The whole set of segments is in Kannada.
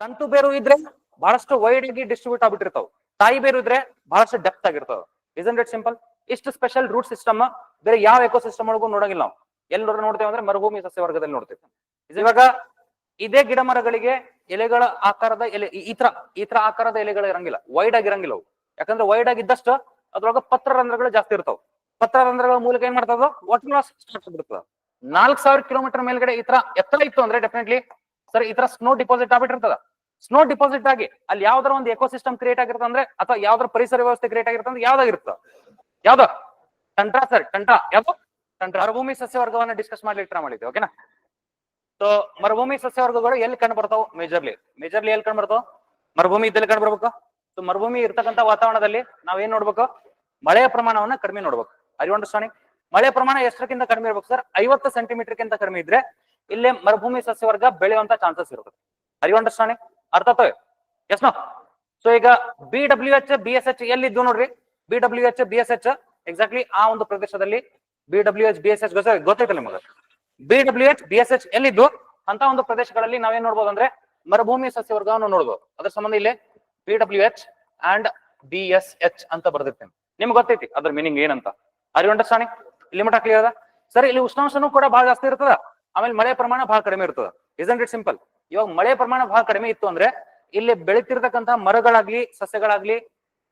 ತಂತು ಬೇರು ಇದ್ರೆ ಬಹಳಷ್ಟು ವೈಡ್ ಆಗಿ ಡಿಸ್ಟ್ರಿಬ್ಯೂಟ್ ಆಗ್ಬಿಟ್ಟಿರ್ತಾವ. ತಾಯಿ ಬೇರು ಇದ್ರೆ ಬಹಳಷ್ಟು ಡೆಪ್ತ್ ಆಗಿರ್ತಾವ. ಇಸನ್ ಇಟ್ ಸಿಂಪಲ್ ಇಷ್ಟು ಸ್ಪೆಷಲ್ ರೂಟ್ ಸಿಸ್ಟಮ್ ಬೇರೆ ಯಾವ ಎಕೋ ಸಿಸ್ಟಮ್ ಒಳಗೂ ನೋಡಂಗಿಲ್ಲ ನಾವು. ಎಲ್ಲಿ ನೋಡ್ತೇವೆ ಅಂದ್ರೆ ಮರುಭೂಮಿ ಸಸ್ಯ ವರ್ಗದಲ್ಲಿ ನೋಡ್ತೇವೆ. ಇವಾಗ ಇದೇ ಗಿಡ ಮರಗಳಿಗೆ ಎಲೆಗಳ ಆಕಾರದ ಎಲೆ, ಈ- ತರ, ಈ ತರ ಆಕಾರದ ಎಲೆಗಳು ಇರಂಗಿಲ್ಲ. ವೈಡ್ ಆಗಿರಂಗಿಲ್ಲ ಅವು. ಯಾಕಂದ್ರೆ ವೈಡ್ ಆಗಿದ್ದಷ್ಟು ಅದ್ರೊಳಗ ಪತ್ರ ರಂಧ್ರಗಳು ಜಾಸ್ತಿ ಇರ್ತಾವ. ಪತ್ರರಂಧ್ರಗಳ ಮೂಲಕ ಏನ್ ಮಾಡ್ತದ? ವಾಟರ್ ಲಾಸ್ ಸ್ಟಾರ್ಟ್ ಆಗ್ಬಿಡ್ತದ. ನಾಲ್ಕ್ ಸಾವಿರ ಕಿಲೋಮೀಟರ್ ಮೇಲ್ಗಡೆ ಈ ತರ ಎತ್ತರ ಇತ್ತು ಅಂದ್ರೆ ಡೆಫಿನೆಟ್ಲಿ ಸರ್ ಈ ತರ ಸ್ನೋ ಡಿಪಾಸಿಟ್ ಆಗ್ಬಿಟ್ಟಿರ್ತದ. ಸ್ನೋ ಡಿಪಾಸಿಟ್ ಆಗಿ ಅಲ್ಲಿ ಯಾವ್ದಾರ ಒಂದು ಎಕೋಸಿಸ್ಟಮ್ ಕ್ರಿಯೇಟ್ ಆಗಿರುತ್ತೆ ಅಂದ್ರೆ ಅಥವಾ ಯಾವ್ದಾರ ಪರಿಸರ ವ್ಯವಸ್ಥೆ ಕ್ರಿಯೇಟ್ ಆಗಿರುತ್ತೆ ಅಂದ್ರೆ ಯಾವ್ದಾಗಿರುತ್ತ? ಯಾವ್ದು? ಟಂಟ್ರಾ ಸರ್ ಟಂಟ್ರಾ ಯಾವ್ದು? ಟಂಟ್ರಾ ಮರುಭೂಮಿ ಸಸ್ಯವರ್ಗವನ್ನ ಡಿಸ್ಕಸ್ ಮಾಡ್ಲಿಕ್ಕೆ ಟ್ರೈ ಮಾಡಿದ್ವಿ ಓಕೆನಾ ಸೊ ಮರುಭೂಮಿ ಸಸ್ಯವರ್ಗಗಳು ಎಲ್ಲಿ ಕಂಡು ಬರ್ತಾವ? ಮೇಜರ್ಲಿ ಮೇಜರ್ಲಿ ಎಲ್ಲಿ ಕಂಡು ಬರ್ತಾವ? ಮರುಭೂಮಿ ಇದ್ದಲ್ಲಿ ಕಂಡು ಬರ್ಬೇಕು. ಸೊ ಮರುಭೂಮಿ ಇರ್ತಕ್ಕಂಥ ವಾತಾವರಣದಲ್ಲಿ ನಾವೇನ್ ನೋಡ್ಬೇಕು? ಮಳೆಯ ಪ್ರಮಾಣವನ್ನ ಕಡಿಮೆ ನೋಡ್ಬೇಕು. ಅರಿ ಅಂಡರ್ಸ್ಟ್ಯಾಂಡಿಂಗ್ ಮಳೆ ಪ್ರಮಾಣ ಎಷ್ಟಕ್ಕಿಂತ ಕಡಿಮೆ ಇರ್ಬೇಕು ಸರ್ ಐವತ್ತು ಸೆಂಟಿಮೀಟರ್ಗಿಂತ ಕಡಿಮೆ ಇದ್ರೆ, ಇಲ್ಲೇ ಮರುಭೂಮಿ ಸಸ್ಯವರ್ಗ ಬೆಳೆಯುವಂತ ಚಾನ್ಸಸ್ ಇರುತ್ತೆ. ಅರಿ ಅಂಡರ್ಸ್ಟ್ಯಾಂಡಿಂಗ್ ಅರ್ಥ ಎಸ್ ನೋ ಸೊ ಈಗ B W H B S H ಎಲ್ಲಿದ್ದು ನೋಡ್ರಿ? B W H B S H exactly ಆ ಒಂದು ಪ್ರದೇಶದಲ್ಲಿ B W H B S H ಗೊತ್ತಾಯ್ತಲ್ಲ ನಿಮಗೆ? B W H B S H ಎಲ್ಲಿದ್ದು? ಅಂತ ಒಂದು ಪ್ರದೇಶಗಳಲ್ಲಿ ನಾವೇನ್ ನೋಡ್ಬೋದು ಅಂದ್ರೆ ಮರುಭೂಮಿ ಸಸ್ಯ ವರ್ಗವನ್ನು ನೋಡ್ಬೋದು. ಅದ್ರ ಸಂಬಂಧ ಇಲ್ಲಿ B W H and B S H ಅಂತ ಬರ್ದಿರ್ತೇನೆ. ನಿಮ್ಗೆ ಗೊತ್ತೈತಿ? ಅದ್ರ ಮೀನಿಂಗ್ ಏನಂತ? ಅರಿ ಅಂಡರ್ಸ್ಟ್ಯಾಂಡಿಂಗ್ ಇಲ್ಲಿ ಮಟ್ಟ ಕ್ಲಿಯರ್ ಸರ್, ಇಲ್ಲಿ ಉಷ್ಣಾಂಶನೂ ಕೂಡ ಬಹಳ ಜಾಸ್ತಿ ಇರ್ತದ. ಆಮೇಲೆ ಮಳೆ ಪ್ರಮಾಣ ಬಹಳ ಕಡಿಮೆ ಇರ್ತದ. ಇಸ್ ಇಟ್ ಸಿಂಪಲ್ ಇವಾಗ ಮಳೆ ಪ್ರಮಾಣ ಬಹಳ ಕಡಿಮೆ ಇತ್ತು ಅಂದ್ರೆ ಇಲ್ಲಿ ಬೆಳಿತಿರ್ತಕ್ಕಂತಹ ಮರಗಳಾಗ್ಲಿ, ಸಸ್ಯಗಳಾಗ್ಲಿ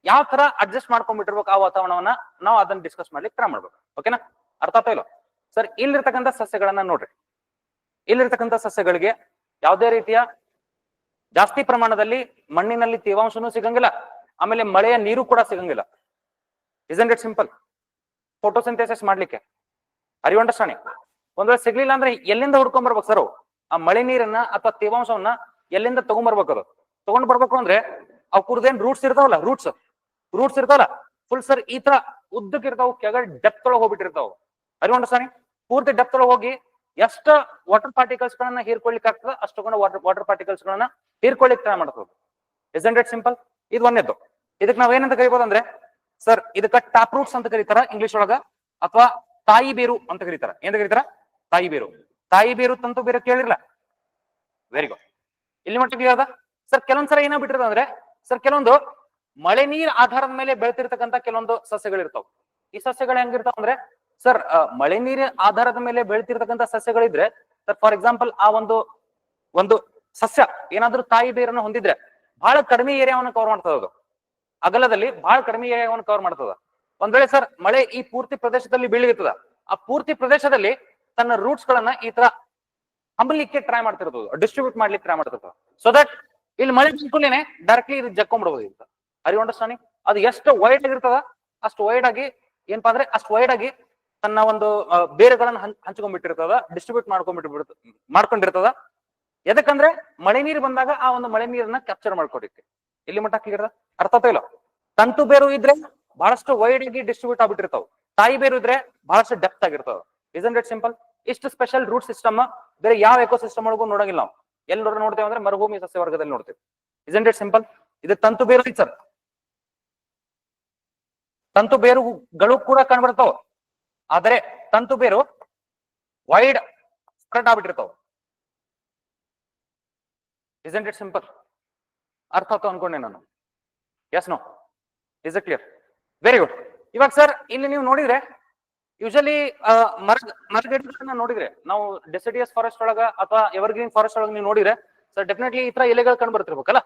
ಯಾವ ತರ ಅಡ್ಜಸ್ಟ್ ಮಾಡ್ಕೊಂಡ್ಬಿಟ್ಟಿರ್ಬೇಕು ಆ ವಾತಾವರಣವನ್ನ ನಾವು ಅದನ್ನ ಡಿಸ್ಕಸ್ ಮಾಡ್ಲಿಕ್ಕೆ ಟ್ರೈ ಮಾಡ್ಬೇಕು. ಓಕೆನಾ ಅರ್ಥ ಆಗ್ತಾ ಇಲ್ಲ ಸರ್, ಇಲ್ಲಿರ್ತಕ್ಕಂಥ ಸಸ್ಯಗಳನ್ನ ನೋಡ್ರಿ. ಇಲ್ಲಿರ್ತಕ್ಕಂಥ ಸಸ್ಯಗಳಿಗೆ ಯಾವುದೇ ರೀತಿಯ ಜಾಸ್ತಿ ಪ್ರಮಾಣದಲ್ಲಿ ಮಣ್ಣಿನಲ್ಲಿ ತೇವಾಂಶನೂ ಸಿಗಂಗಿಲ್ಲ. ಆಮೇಲೆ ಮಳೆಯ ನೀರು ಕೂಡ ಸಿಗಂಗಿಲ್ಲ. ಇಸನ್ ಇಟ್ ಸಿಂಪಲ್ ಫೋಟೋಸಿಂಥೆಸಿಸ್ ಮಾಡ್ಲಿಕ್ಕೆ. ಅರಿವಂಡರ್ಸ್ಟ್ಯಾಂಡಿಂಗ್ ಒಂದ್ ಸಿಗ್ಲಿಲ್ಲ ಅಂದ್ರೆ ಎಲ್ಲಿಂದ ಹುಡ್ಕೊಂಡ್ ಬರ್ಬೇಕು ಸರ್ ಆ ಮಳೆ ನೀರನ್ನ ಅಥವಾ ತೇವಾಂಶವನ್ನ ಎಲ್ಲಿಂದ ತಗೊಂಡ್ಬರ್ಬೇಕು ಅದು? ತಗೊಂಡ್ ಬರ್ಬೇಕು ಅಂದ್ರೆ ಅವ್ ಕುರ್ದೇನ್ ರೂಟ್ಸ್ ಇರ್ತಾವಲ್ಲ ರೂಟ್ಸ್ ರೂಟ್ಸ್ ಇರ್ತಾವಲ್ಲ ಫುಲ್ ಸರ್ ಈ ತರ ಉದ್ದಕ್ಕೆ ಇರ್ತಾವ, ಕೆಳಗಡೆ ಡೆಪ್ತ್ ಒಳಗೆ ಹೋಗ್ಬಿಟ್ಟಿರ್ತಾವ. ಅರಿವಂಡ ಸಾನಿ ಪೂರ್ತಿ ಡೆಪ್ತ್ ಒಳಗೆ ಹೋಗಿ ಎಷ್ಟ ವಾಟರ್ ಪಾರ್ಟಿಕಲ್ಸ್ ಗಳನ್ನ ಹೀರ್ಕೊಳ್ಲಿಕ್ಕೆ ಆಗ್ತದ ಅಷ್ಟು ವಾಟರ್ ವಾಟರ್ ಪಾರ್ಟಿಕಲ್ಸ್ ಗಳನ್ನ ಹೀರ್ಕೊಳ್ಳಿಕ್ ಟ್ರೈ ಮಾಡ್ತದೆ ಇಸಂಟ್ ಸಿಂಪಲ್ ಇದು ಒಂದೇದ್ದು. ಇದಕ್ಕೆ ನಾವ್ ಏನಂತ ಕರಿಬೋದಂದ್ರೆ ಸರ್ ಇದಕ್ಕ ಟಾಪ್ ರೂಟ್ಸ್ ಅಂತ ಕರೀತಾರ ಇಂಗ್ಲಿಷ್ ಒಳಗ, ಅಥವಾ ತಾಯಿ ಬೇರು ಅಂತ ಕರೀತಾರ. ಏನ್ ಕರೀತಾರ? ತಾಯಿ ಬೇರು. ತಾಯಿ ಬೇರು ತಂತು ಬೇರೆ ಕೇಳಿರಲ್ಲ ವೆರಿ ಗುಡ್ ಇಲ್ಲಿ ಮಟ್ಟಿಗೆ ಅದ ಸರ್ ಕೆಲವೊಂದ್ಸಲ ಏನೋ ಅಂದ್ರೆ ಸರ್ ಕೆಲವೊಂದು ಮಳೆ ನೀರ್ ಆಧಾರದ ಮೇಲೆ ಬೆಳೆತಿರ್ತಕ್ಕಂತ ಕೆಲವೊಂದು ಸಸ್ಯಗಳಿರ್ತಾವ. ಈ ಸಸ್ಯಗಳು ಹೆಂಗಿರ್ತಾವ ಅಂದ್ರೆ ಸರ್ ಮಳೆ ನೀರಿನ ಆಧಾರದ ಮೇಲೆ ಬೆಳೆತಿರ್ತಕ್ಕಂತ ಸಸ್ಯಗಳಿದ್ರೆ ಸರ್ ಫಾರ್ ಎಕ್ಸಾಂಪಲ್ ಆ ಒಂದು ಒಂದು ಸಸ್ಯ, ಏನಾದ್ರೂ ತಾಯಿ ಬೇರನ್ನು ಹೊಂದಿದ್ರೆ ಬಹಳ ಕಡಿಮೆ ಏರಿಯಾವನ್ನು ಕವರ್ ಮಾಡ್ತದ ಅದು. ಅಗಲದಲ್ಲಿ ಬಹಳ ಕಡಿಮೆ ಏರಿಯಾವನ್ನು ಕವರ್ ಮಾಡ್ತದ. ಒಂದ್ ವೇಳೆ ಸರ್ ಮಳೆ ಈ ಪೂರ್ತಿ ಪ್ರದೇಶದಲ್ಲಿ ಬೀಳಿರ್ತದ ಆ ಪೂರ್ತಿ ಪ್ರದೇಶದಲ್ಲಿ ತನ್ನ ರೂಟ್ಸ್ ಗಳನ್ನ ಈ ತರ ಹಂಬಲಿಕ್ಕೆ ಟ್ರೈ ಮಾಡ್ತಿರ್ತದ ಡಿಸ್ಟ್ರಿಬ್ಯೂಟ್ ಮಾಡ್ಲಿಕ್ಕೆ ಟ್ರೈ ಮಾಡ್ತಿರ್ತದೆ ಸೊ ದಟ್ ಇಲ್ಲಿ ಮಳೆ ಬಿಟ್ಕೊಳ್ಳೇನೆ ಡೈರೆಕ್ಟ್ಲಿ ಇದು ಜಕ್ಕೊಂಡ್ಬಿಡ್ಬೋದು ಅಂತ ಅರಿ ಅಂಡರ್ಸ್ಟ್ಯಾಂಡಿಂಗ್ ಅದು ಎಷ್ಟು ವೈಡ್ ಆಗಿರ್ತದ ಅಷ್ಟು ವೈಡ್ ಆಗಿ ಏನಪ್ಪಾ ಅಂದ್ರೆ ಅಷ್ಟು ವೈಡ್ ಆಗಿ ತನ್ನ ಒಂದು ಬೇರುಗಳನ್ನ ಹಂಚ್, ಹಂಚ್ಕೊಂಡ್ಬಿಟ್ಟಿರ್ತದ ಡಿಸ್ಟ್ರಿಬ್ಯೂಟ್ ಮಾಡ್ಕೊಂಡ್ಬಿಟ್ಟು ಮಾಡ್ಕೊಂಡಿರ್ತದ. ಎದಕ್ಕಂದ್ರೆ ಮಳೆ ನೀರು ಬಂದಾಗ ಆ ಒಂದು ಮಳೆ ನೀರನ್ನ ಕ್ಯಾಪ್ಚರ್ ಮಾಡ್ಕೊಡಿಕ್ಕೆ ಇಲ್ಲಿ ಮಟ್ಟ ಕ್ಲಿಯರ್ ಅರ್ಥ ಇಲ್ಲ? ತಂತು ಬೇರು ಇದ್ರೆ ಬಹಳಷ್ಟು ವೈಡ್ ಆಗಿ ಡಿಸ್ಟ್ರಿಬ್ಯೂಟ್ ಆಗ್ಬಿಟ್ಟಿರ್ತಾವ. ತಾಯಿ ಬೇರು ಇದ್ರೆ ಬಹಳಷ್ಟು ಡೆಪ್ತ್ ಆಗಿರ್ತಾವ ಇಸಂಟ್ ಇಟ್ ಸಿಂಪಲ್ ಇಷ್ಟು ಸ್ಪೆಷಲ್ ರೂಟ್ ಸಿಸ್ಟಮ್ ಬೇರೆ ಯಾವ ಎಕೋ ಸಿಸ್ಟಮ್ ಒಳಗೂ ನೋಡಂಗಿಲ್ಲ ನಾವು. ಎಲ್ಲಿ ನೋಡ್ತೇವೆ ಅಂದ್ರೆ ಮರುಭೂಮಿ ಸಸ್ಯ ವರ್ಗದಲ್ಲಿ ನೋಡ್ತೇವೆ. ಇಸಂಟ್ ಇಟ್ ಸಿಂಪಲ್ ಇದು ತಂತು ಬೇರು ಸರ್. ತಂತು ಬೇರುಗಳು ಕೂಡ ಕಂಡ್ಬಿಡ್ತಾವ ಆದರೆ ತಂತು ಬೇರು ವೈಡ್ ಸ್ಪ್ರೆಡ್ ಆಗ್ಬಿಟ್ಟಿರ್ತಾವ. ಇಸಂಟ್ ಇಟ್ ಸಿಂಪಲ್ ಅರ್ಥ ಆಯ್ತು ಅನ್ಕೊಂಡೆ ನಾನು. Yes no is clear very good ಇವಾಗ ಸರ್ ಇಲ್ಲಿ ನೀವು ನೋಡಿದ್ರೆ ಯೂಶಲಿ ಮರ, ಮರಗಿಡಗಳನ್ನ ನೋಡಿದ್ರೆ, ನಾವು ಡೆಸಿಡಿಯಸ್ ಫಾರೆಸ್ಟ್ ಒಳಗ ಅಥವಾ ಎವರ್ಗ್ರೀನ್ ಫಾರೆಸ್ಟ್ ಒಳಗ ನೀವು ನೋಡಿದ್ರೆ ಸರ್ ಡೆಫಿನೆಟ್ಲಿ ಈ ತರ ಎಲೆಗಳು ಕಂಡು ಬರ್ತಿರ್ಬೇಕಲ್ಲ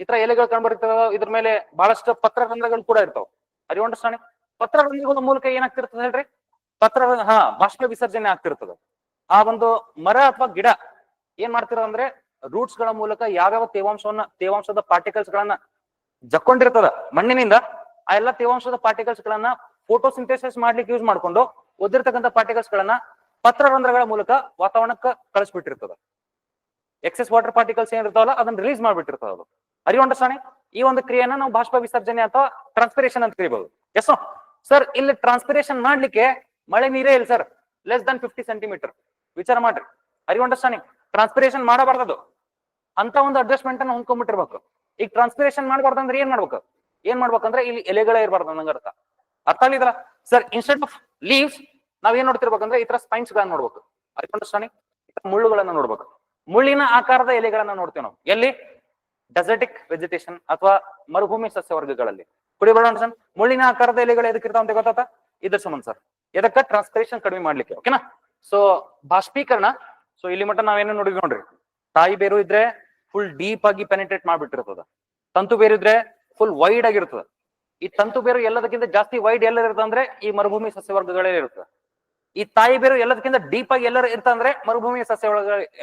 ಈ ತರ ಎಲೆಗಳು ಕಂಡು ಬರ್ತಿರ್ತಾವ ಇದ್ರ ಮೇಲೆ ಬಹಳಷ್ಟು ಪತ್ರ ರಂಧ್ರಗಳು ಕೂಡ ಇರ್ತಾವ. ಅರಿ ಅಂಡರ್ಸ್ಟ್ಯಾಂಡಿಂಗ್ ಪತ್ರರಂಧ್ರಗಳ ಮೂಲಕ ಏನಾಗ್ತಿರ್ತದೆ ಹೇಳ್ರಿ? ಪತ್ರ, ಹಾ, ಬಾಷ್ಪ ವಿಸರ್ಜನೆ ಆಗ್ತಿರ್ತದ. ಆ ಒಂದು ಮರ ಅಥವಾ ಗಿಡ ಏನ್ ಮಾಡ್ತಿರೋ ಅಂದ್ರೆ ರೂಟ್ಸ್ಗಳ ಮೂಲಕ ಯಾವ್ಯಾವ ತೇವಾಂಶವನ್ನ, ತೇವಾಂಶದ ಪಾರ್ಟಿಕಲ್ಸ್ ಗಳನ್ನ ಜಕ್ಕೊಂಡಿರ್ತದ ಮಣ್ಣಿನಿಂದ, ಆ ಎಲ್ಲಾ ತೇವಾಂಶದ ಪಾರ್ಟಿಕಲ್ಸ್ ಗಳನ್ನ ಫೋಟೋಸಿಂಥೆಸಿಸ್ ಮಾಡ್ಲಿಕ್ಕೆ ಯೂಸ್ ಮಾಡ್ಕೊಂಡು ಓದಿರ್ತಕ್ಕಂಥ ಪಾರ್ಟಿಕಲ್ಸ್ ಗಳನ್ನ ಪತ್ರರಂಧ್ರಗಳ ಮೂಲಕ ವಾತಾವರಣಕ್ಕೆ ಕಳಿಸ್ಬಿಟ್ಟಿರ್ತದ. ಎಕ್ಸೆಸ್ ವಾಟರ್ ಪಾರ್ಟಿಕಲ್ಸ್ ಏನಿರ್ತಾವಲ್ಲ, ಅದನ್ನ ರಿಲೀಸ್ ಮಾಡ್ಬಿಟ್ಟಿರ್ತದ ಅದು. ಅರಿ ಅಂಡರ್ಸ್ಟ್ಯಾಂಡಿಂಗ್ ಈ ಒಂದು ಕ್ರಿಯೆನ ನಾವು ಬಾಷ್ಪ ವಿಸರ್ಜನೆ ಅಥವಾ ಟ್ರಾನ್ಸ್ಪಿರೇಷನ್ ಅಂತ ಕರಿಬಹುದು ಎಸ್ ಸರ್ ಇಲ್ಲಿ ಟ್ರಾನ್ಸ್ಪಿರೇಷನ್ ಮಾಡ್ಲಿಕ್ಕೆ ಮಳೆ ನೀರೇ ಇಲ್ಲ sir less than fifty centimetre ವಿಚಾರ ಮಾಡ್ರಿ. ಅರಿ ಅಂಡರ್ಸ್ಟ್ಯಾಂಡಿಂಗ್ ಟ್ರಾನ್ಸ್ಪಿರೇಷನ್ ಮಾಡಬಾರ್ದು ಅಂತ ಒಂದು ಅಡ್ಜಸ್ಟ್ಮೆಂಟ್ ಅನ್ನ ಹೊಂದ್ಕೊಂಡ್ಬಿಟ್ಟಿರ್ಬೇಕು. ಈಗ ಟ್ರಾನ್ಸ್ಪಿರೇಷನ್ ಮಾಡಬಾರ್ದು ಅಂದ್ರೆ ಏನ್ ಮಾಡ್ಬೇಕು? ಏನ್ ಮಾಡ್ಬೇಕಂದ್ರೆ ಇಲ್ಲಿ ಎಲೆಗಳೇ ಇರಬಾರ್ದು ನಂಗೆ ಅರ್ಥ ಅರ್ಥ ಸರ್ ಇನ್ಸ್ಟೆಡ್ ಆಫ್ ಲೀವ್ಸ್ ನಾವ್ ಏನ್ ನೋಡ್ತಿರ್ಬೇಕಂದ್ರೆ ಈ ತರ ಸ್ಪೈನ್ಸ್ ಗಳನ್ನ ನೋಡ್ಬೇಕು. ಅಂಡರ್ಸ್ಟ್ಯಾಂಡಿಂಗ್ ಮುಳ್ಳುಗಳನ್ನ ನೋಡ್ಬೇಕು. ಮುಳ್ಳಿನ ಆಕಾರದ ಎಲೆಗಳನ್ನ ನೋಡ್ತೇವೆ ನಾವು. ಎಲ್ಲಿ? ಡೆಸರ್ಟಿಕ್ ವೆಜಿಟೇಷನ್ ಅಥವಾ ಮರುಭೂಮಿ ಸಸ್ಯವರ್ಗಗಳಲ್ಲಿ. ಕುಡಿಬೇಡ ಸರ್, ಮುಳ್ಳಿನ ಆಕಾರದ ಎಲೆಗಳು ಎದಕ್ಕೆ ಇರ್ತಾವ ಅಂತ ಗೊತ್ತಾತ ಇದ್ರ ಸಂಬಂಧ ಸರ್. ಇದಕ್ಕ ಟ್ರಾನ್ಸ್ಪಿರೇಷನ್ ಕಡಿಮೆ ಮಾಡ್ಲಿಕ್ಕೆ ಓಕೆನಾ ಸೊ ಬಾಷ್ಪೀಕರಣ ಸೊ ಇಲ್ಲಿ ಮಟ್ಟ ನಾವೇನು ನೋಡಿದ್ವಿ ನೋಡ್ರಿ? ತಾಯಿ ಬೇರು ಇದ್ರೆ ಫುಲ್ ಡೀಪ್ ಆಗಿ ಪೆನಿಟ್ರೇಟ್ ಮಾಡ್ಬಿಟ್ಟಿರ್ತದ. ತಂತು ಬೇರು ಇದ್ರೆ ಫುಲ್ ವೈಡ್ ಆಗಿರ್ತದ. ಈ ತಂತು ಬೇರು ಎಲ್ಲದಕ್ಕಿಂತ ಜಾಸ್ತಿ ವೈಡ್ ಎಲ್ಲ ಇರ್ತದೆ ಅಂದ್ರೆ ಈ ಮರುಭೂಮಿ ಸಸ್ಯವರ್ಗಗಳೇ ಇರುತ್ತೆ. ಈ ತಾಯಿ ಬೇರು ಎಲ್ಲದಕ್ಕಿಂತ ಡೀಪ್ ಆಗಿ ಎಲ್ಲರ ಇರ್ತಂದ್ರೆ ಮರುಭೂಮಿ ಸಸ್ಯ